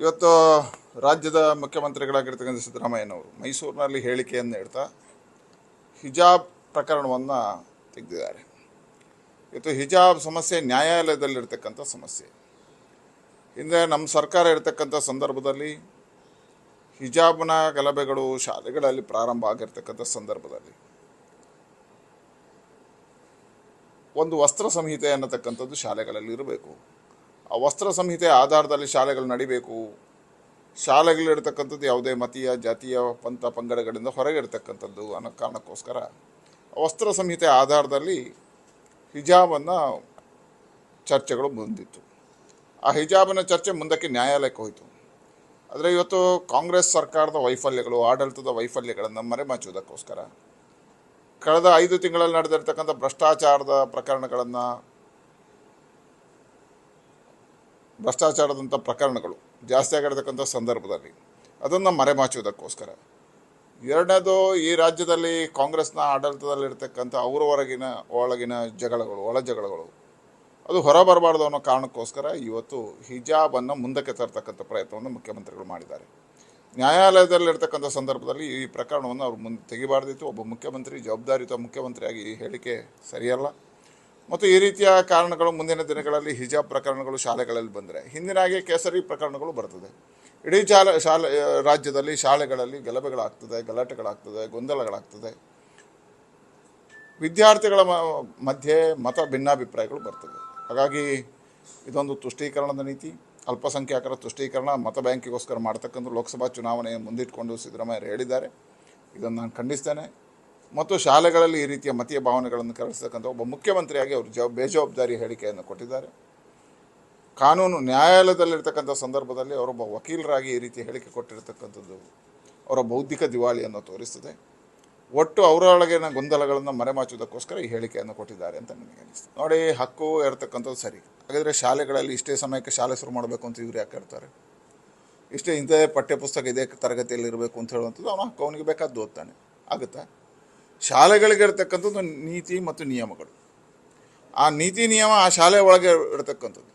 ಇವತ್ತು ರಾಜ್ಯದ ಮುಖ್ಯಮಂತ್ರಿಗಳಾಗಿರ್ತಕ್ಕಂಥ ಸಿದ್ದರಾಮಯ್ಯನವರು ಮೈಸೂರಿನಲ್ಲಿ ಹೇಳಿಕೆಯನ್ನು ನೀಡ್ತಾ ಹಿಜಾಬ್ ಪ್ರಕರಣವನ್ನು ತೆಗೆದಿದ್ದಾರೆ. ಇವತ್ತು ಹಿಜಾಬ್ ಸಮಸ್ಯೆ ನ್ಯಾಯಾಲಯದಲ್ಲಿರ್ತಕ್ಕಂಥ ಸಮಸ್ಯೆ. ಹಿಂದೆ ನಮ್ಮ ಸರ್ಕಾರ ಇರತಕ್ಕಂಥ ಸಂದರ್ಭದಲ್ಲಿ ಹಿಜಾಬ್ನ ಗಲಭೆಗಳು ಶಾಲೆಗಳಲ್ಲಿ ಪ್ರಾರಂಭ ಆಗಿರ್ತಕ್ಕಂಥ ಸಂದರ್ಭದಲ್ಲಿ ಒಂದು ವಸ್ತ್ರ ಸಂಹಿತೆ ಅನ್ನತಕ್ಕಂಥದ್ದು ಶಾಲೆಗಳಲ್ಲಿ ಇರಬೇಕು. ಆ ವಸ್ತ್ರ ಸಂಹಿತೆ ಆಧಾರದಲ್ಲಿ ಶಾಲೆಗಳು ನಡಿಬೇಕು. ಶಾಲೆಗಳಿರ್ತಕ್ಕಂಥದ್ದು ಯಾವುದೇ ಮತೀಯ, ಜಾತಿಯ, ಪಂಥ, ಪಂಗಡಗಳಿಂದ ಹೊರಗೆ ಇರ್ತಕ್ಕಂಥದ್ದು ಅನ್ನೋ ಕಾರಣಕ್ಕೋಸ್ಕರ ವಸ್ತ್ರ ಸಂಹಿತೆ ಆಧಾರದಲ್ಲಿ ಹಿಜಾಬನ್ನು ಚರ್ಚೆಗಳು ಬಂದಿತ್ತು. ಆ ಹಿಜಾಬನ ಚರ್ಚೆ ಮುಂದಕ್ಕೆ ನ್ಯಾಯಾಲಯಕ್ಕೆ ಹೋಯಿತು. ಆದರೆ ಇವತ್ತು ಕಾಂಗ್ರೆಸ್ ಸರ್ಕಾರದ ವೈಫಲ್ಯಗಳು, ಆಡಳಿತದ ವೈಫಲ್ಯಗಳನ್ನು ಮರೆಮಾಚುವುದಕ್ಕೋಸ್ಕರ ಕಳೆದ ಐದು ತಿಂಗಳಲ್ಲಿ ನಡೆದಿರ್ತಕ್ಕಂಥ ಭ್ರಷ್ಟಾಚಾರದ ಪ್ರಕರಣಗಳನ್ನು ಭ್ರಷ್ಟಾಚಾರದಂಥ ಪ್ರಕರಣಗಳು ಜಾಸ್ತಿ ಆಗಿರ್ತಕ್ಕಂಥ ಸಂದರ್ಭದಲ್ಲಿ ಅದನ್ನು ಮರೆಮಾಚುವುದಕ್ಕೋಸ್ಕರ. ಎರಡನೇದು ಈ ರಾಜ್ಯದಲ್ಲಿ ಕಾಂಗ್ರೆಸ್ನ ಆಡಳಿತದಲ್ಲಿರ್ತಕ್ಕಂಥ ಅವರ ಹೊರಗಿನ ಒಳಗಿನ ಜಗಳಗಳು, ಒಳ ಜಗಳಗಳು, ಅದು ಹೊರ ಬರಬಾರ್ದು ಅನ್ನೋ ಕಾರಣಕ್ಕೋಸ್ಕರ ಇವತ್ತು ಹಿಜಾಬನ್ನು ಮುಂದಕ್ಕೆ ತರ್ತಕ್ಕಂಥ ಪ್ರಯತ್ನವನ್ನು ಮುಖ್ಯಮಂತ್ರಿಗಳು ಮಾಡಿದ್ದಾರೆ. ನ್ಯಾಯಾಲಯದಲ್ಲಿರ್ತಕ್ಕಂಥ ಸಂದರ್ಭದಲ್ಲಿ ಈ ಪ್ರಕರಣವನ್ನು ಅವರು ಮುಂದೆ ತೆಗಿಬಾರ್ದಿತ್ತು. ಒಬ್ಬ ಮುಖ್ಯಮಂತ್ರಿ, ಜವಾಬ್ದಾರಿಯುತ ಮುಖ್ಯಮಂತ್ರಿಯಾಗಿ ಈ ಹೇಳಿಕೆ ಸರಿಯಲ್ಲ. ಮತ್ತು ಈ ರೀತಿಯ ಕಾರಣಗಳು ಮುಂದಿನ ದಿನಗಳಲ್ಲಿ ಹಿಜಾಬ್ ಪ್ರಕರಣಗಳು ಶಾಲೆಗಳಲ್ಲಿ ಬಂದರೆ. ಹಿಂದಿನ ಹಾಗೆ ಕೇಸರಿ ಪ್ರಕರಣಗಳು ಬರ್ತದೆ. ಇಡೀ ಶಾಲೆ ಶಾಲೆ ರಾಜ್ಯದಲ್ಲಿ ಶಾಲೆಗಳಲ್ಲಿ ಗಲಭೆಗಳಾಗ್ತದೆ, ಗಲಾಟೆಗಳಾಗ್ತದೆ, ಗೊಂದಲಗಳಾಗ್ತದೆ. ವಿದ್ಯಾರ್ಥಿಗಳ ಮಧ್ಯೆ ಮತ ಭಿನ್ನಾಭಿಪ್ರಾಯಗಳು ಬರ್ತದೆ. ಹಾಗಾಗಿ ಇದೊಂದು ತುಷ್ಟೀಕರಣದ ನೀತಿ. ಅಲ್ಪಸಂಖ್ಯಾತರ ತುಷ್ಟೀಕರಣ ಮತ ಬ್ಯಾಂಕಿಗೋಸ್ಕರ ಮಾಡ್ತಕ್ಕಂಥ ಲೋಕಸಭಾ ಚುನಾವಣೆ ಮುಂದಿಟ್ಕೊಂಡು ಸಿದ್ದರಾಮಯ್ಯರು ಹೇಳಿದ್ದಾರೆ. ಇದನ್ನು ನಾನು ಖಂಡಿಸ್ತೇನೆ. ಮತ್ತು ಶಾಲೆಗಳಲ್ಲಿ ಈ ರೀತಿಯ ಮತೀಯ ಭಾವನೆಗಳನ್ನು ಕಲಿಸ್ತಕ್ಕಂಥ ಒಬ್ಬ ಮುಖ್ಯಮಂತ್ರಿಯಾಗಿ ಅವರು ಜವ ಬೇಜವಾಬ್ದಾರಿ ಹೇಳಿಕೆಯನ್ನು ಕೊಟ್ಟಿದ್ದಾರೆ. ಕಾನೂನು ನ್ಯಾಯಾಲಯದಲ್ಲಿರ್ತಕ್ಕಂಥ ಸಂದರ್ಭದಲ್ಲಿ ಅವರೊಬ್ಬ ವಕೀಲರಾಗಿ ಈ ರೀತಿ ಹೇಳಿಕೆ ಕೊಟ್ಟಿರತಕ್ಕಂಥದ್ದು ಅವರ ಬೌದ್ಧಿಕ ದಿವಾಳಿಯನ್ನು ತೋರಿಸ್ತದೆ. ಒಟ್ಟು ಅವರೊಳಗಿನ ಗೊಂದಲಗಳನ್ನು ಮರೆಮಾಚುವುದಕ್ಕೋಸ್ಕರ ಈ ಹೇಳಿಕೆಯನ್ನು ಕೊಟ್ಟಿದ್ದಾರೆ ಅಂತ ನನಗೆ ಅನಿಸ್ತದೆ ನೋಡಿ, ಹಕ್ಕು ಇರತಕ್ಕಂಥದ್ದು ಸರಿ. ಹಾಗಾದರೆ ಶಾಲೆಗಳಲ್ಲಿ ಇಷ್ಟೇ ಸಮಯಕ್ಕೆ ಶಾಲೆ ಶುರು ಮಾಡಬೇಕು ಅಂತ ಇವ್ರು ಯಾಕೆ ಹೇಳ್ತಾರೆ? ಇಷ್ಟೇ ಇಂಥದೇ ಪಠ್ಯಪುಸ್ತಕ ಇದೇ ತರಗತಿಯಲ್ಲಿ ಇರಬೇಕು ಅಂತ ಹೇಳುವಂಥದ್ದು ಅವನು ಹಕ್ಕು, ಅವನಿಗೆ ಬೇಕಾದ್ದು ಓದ್ತಾನೆ. ಆಗುತ್ತಾ? ಶಾಲೆಗಳಿಗೆ ಇರತಕ್ಕಂಥದ್ದು ನೀತಿ ಮತ್ತು ನಿಯಮಗಳು. ಆ ನೀತಿ, ನಿಯಮ ಆ ಶಾಲೆ ಒಳಗೆ ಇರತಕ್ಕಂಥದ್ದು.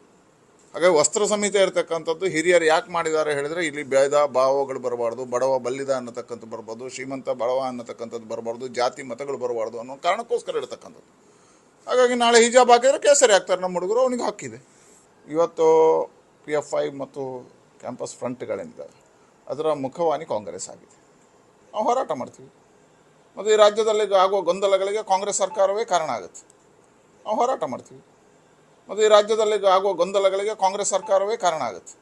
ಹಾಗಾಗಿ ವಸ್ತ್ರ ಸಂಹಿತೆ ಇರತಕ್ಕಂಥದ್ದು, ಹಿರಿಯರು ಯಾಕೆ ಮಾಡಿದ್ದಾರೆ ಹೇಳಿದರೆ, ಇಲ್ಲಿ ಭೇದ ಭಾವಗಳು ಬರಬಾರ್ದು, ಬಡವ ಬಲ್ಲಿದ ಅನ್ನತಕ್ಕಂಥ ಬರಬಾರ್ದು, ಶ್ರೀಮಂತ ಬಡವ ಅನ್ನತಕ್ಕಂಥದ್ದು ಬರಬಾರ್ದು, ಜಾತಿ ಮತಗಳು ಬರಬಾರ್ದು ಅನ್ನೋ ಕಾರಣಕ್ಕೋಸ್ಕರ ಇರತಕ್ಕಂಥದ್ದು. ಹಾಗಾಗಿ ನಾಳೆ ಹಿಜಾಬ್ ಹಾಕಿದರೆ ಕೇಸರಿ ಆಗ್ತಾರೆ ನಮ್ಮ ಹುಡುಗರು, ಅವನಿಗೆ ಹಾಕಿದೆ. ಇವತ್ತು ಪಿ ಎಫ್ ಐ ಮತ್ತು ಕ್ಯಾಂಪಸ್ ಫ್ರಂಟ್ಗಳಿಂದ ಅದರ ಮುಖವಾಣಿ ಕಾಂಗ್ರೆಸ್ ಆಗಿದೆ. ನಾವು ಹೋರಾಟ ಮಾಡ್ತೀವಿ. ಮತ್ತು ಈ ರಾಜ್ಯದಲ್ಲಿ ಆಗುವ ಗೊಂದಲಗಳಿಗೆ ಕಾಂಗ್ರೆಸ್ ಸರ್ಕಾರವೇ ಕಾರಣ ಆಗುತ್ತೆ. ನಾವು ಹೋರಾಟ ಮಾಡ್ತೀವಿ. ಮತ್ತು ಈ ರಾಜ್ಯದಲ್ಲಿ ಆಗುವ ಗೊಂದಲಗಳಿಗೆ ಕಾಂಗ್ರೆಸ್ ಸರ್ಕಾರವೇ ಕಾರಣ ಆಗುತ್ತೆ.